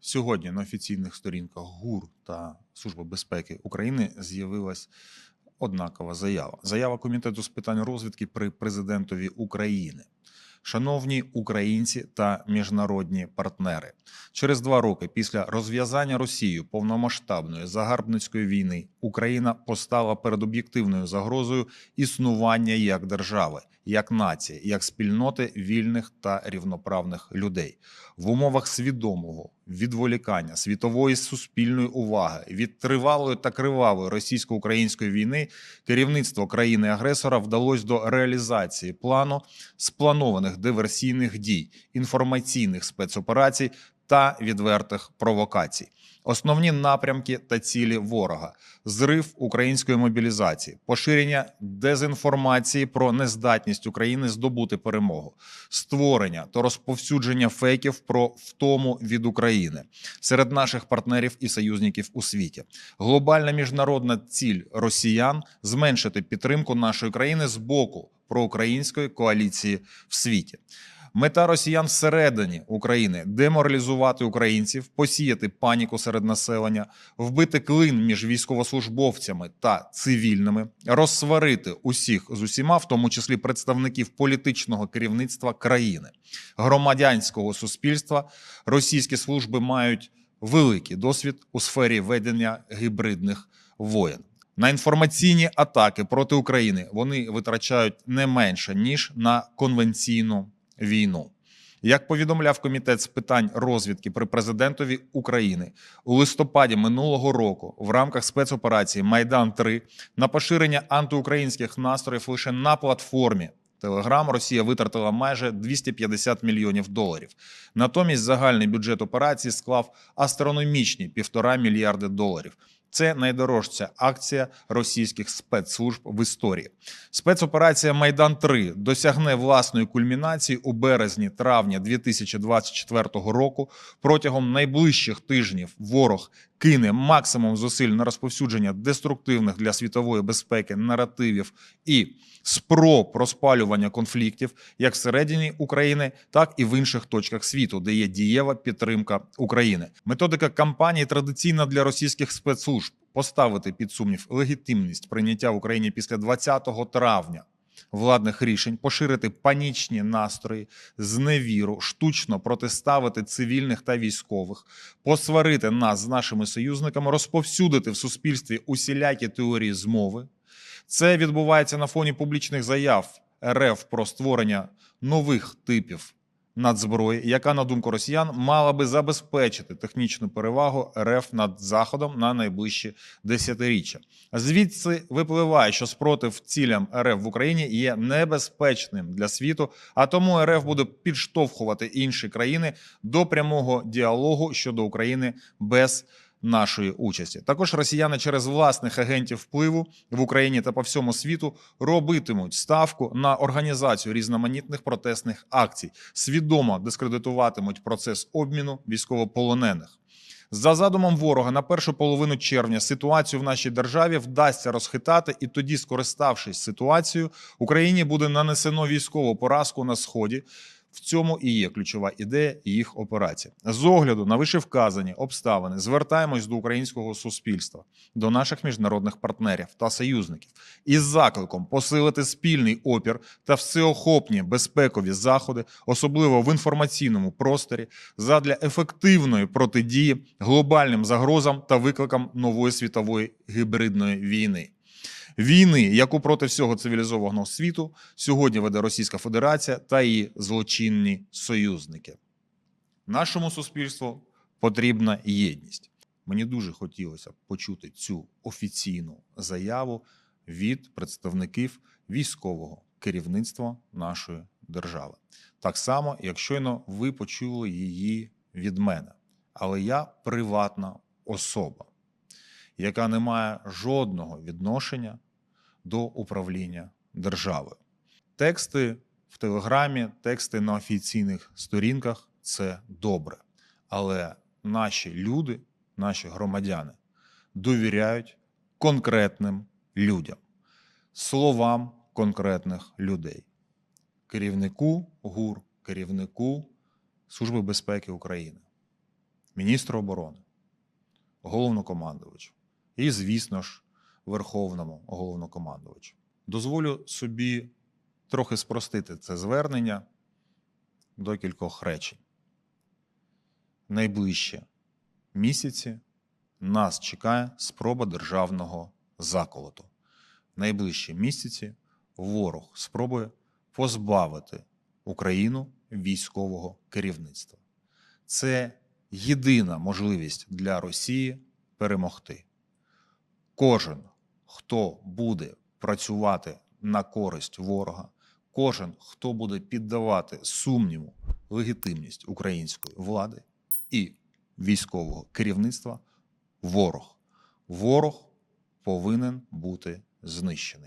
Сьогодні на офіційних сторінках ГУР та Служби безпеки України з'явилась однакова заява. Заява Комітету з питань розвідки при президентові України. Шановні українці та міжнародні партнери, через два роки після розв'язання Росією повномасштабної загарбницької війни Україна постала перед об'єктивною загрозою існування як держави, як нації, як спільноти вільних та рівноправних людей в умовах свідомого відволікання світової суспільної уваги від тривалої та кривавої російсько-української війни керівництво країни-агресора вдалося до реалізації плану спланованих диверсійних дій, інформаційних спецоперацій та відвертих провокацій. Основні напрямки та цілі ворога: зрив української мобілізації, поширення дезінформації про нездатність України здобути перемогу, створення та розповсюдження фейків про втому від України серед наших партнерів і союзників у світі. Глобальна міжнародна ціль росіян зменшити підтримку нашої країни з боку проукраїнської коаліції в світі. Мета росіян всередині України деморалізувати українців, посіяти паніку серед населення, вбити клин між військовослужбовцями та цивільними, розсварити усіх з усіма, в тому числі представників політичного керівництва країни, громадянського суспільства. Російські служби мають великий досвід у сфері ведення гібридних воєн. На інформаційні атаки проти України вони витрачають не менше ніж на конвенційну війну. Як повідомляв комітет з питань розвідки при президентові України у листопаді минулого року в рамках спецоперації Майдан 3 на поширення антиукраїнських настроїв лише на платформі Телеграм Росія витратила майже 250 мільйонів доларів. Натомість загальний бюджет операції склав астрономічні півтора мільярди доларів. Це найдорожча акція російських спецслужб в історії. Спецоперація Майдан 3 досягне власної кульмінації у березні травня 2024 року. Протягом найближчих тижнів ворог кине максимум зусиль на розповсюдження деструктивних для світової безпеки наративів і спроб розпалювання конфліктів як всередині України, так і в інших точках світу, де є дієва підтримка України. Методика кампанії традиційна для російських спецслужб поставити під сумнів легітимність прийняття в Україні після 20 травня. Владних рішень поширити панічні настрої, зневіру, штучно протиставити цивільних та військових, посварити нас з нашими союзниками, розповсюдити в суспільстві усілякі теорії змови. Це відбувається на фоні публічних заяв РФ про створення нових типів надзброї, яка, на думку росіян, мала би забезпечити технічну перевагу РФ над Заходом на найближчі десятиріччя. Звідси випливає, що спротив цілям РФ в Україні є небезпечним для світу, а тому РФ буде підштовхувати інші країни до прямого діалогу щодо України без нашої участі. Також росіяни через власних агентів впливу в Україні та по всьому світу робитимуть ставку на організацію різноманітних протестних акцій, свідомо дискредитуватимуть процес обміну військовополонених. За задумом ворога на першу половину червня ситуацію в нашій державі вдасться розхитати, і тоді, скориставшись ситуацією, Україні буде нанесено військову поразку на сході. В цьому і є ключова ідея їх операції. З огляду на вишевказані обставини звертаємось до українського суспільства, до наших міжнародних партнерів та союзників із закликом посилити спільний опір та всеохопні безпекові заходи, особливо в інформаційному просторі, задля ефективної протидії глобальним загрозам та викликам нової світової гібридної війни. Війни, яку проти всього цивілізованого світу сьогодні веде Російська Федерація та її злочинні союзники. Нашому суспільству потрібна єдність. Мені дуже хотілося почути цю офіційну заяву від представників військового керівництва нашої держави. Так само, як щойно ви почули її від мене. Але я приватна особа, яка не має жодного відношення до управління державою. Тексти в Телеграмі, тексти на офіційних сторінках це добре. Але наші люди, наші громадяни довіряють конкретним людям, словам конкретних людей, керівнику ГУР, керівнику Служби безпеки України. міністру оборони, головнокомандувачу і, звісно ж, верховному головнокомандувачу. Дозволю собі трохи спростити це звернення до кількох речень. Найближчі місяці нас чекає спроба державного заколоту. Найближчі місяці ворог спробує позбавити Україну військового керівництва. Це єдина можливість для Росії перемогти. Кожен, хто буде працювати на користь ворога, кожен, хто буде піддавати сумніву легітимність української влади і військового керівництва, ворог. Ворог повинен бути знищений.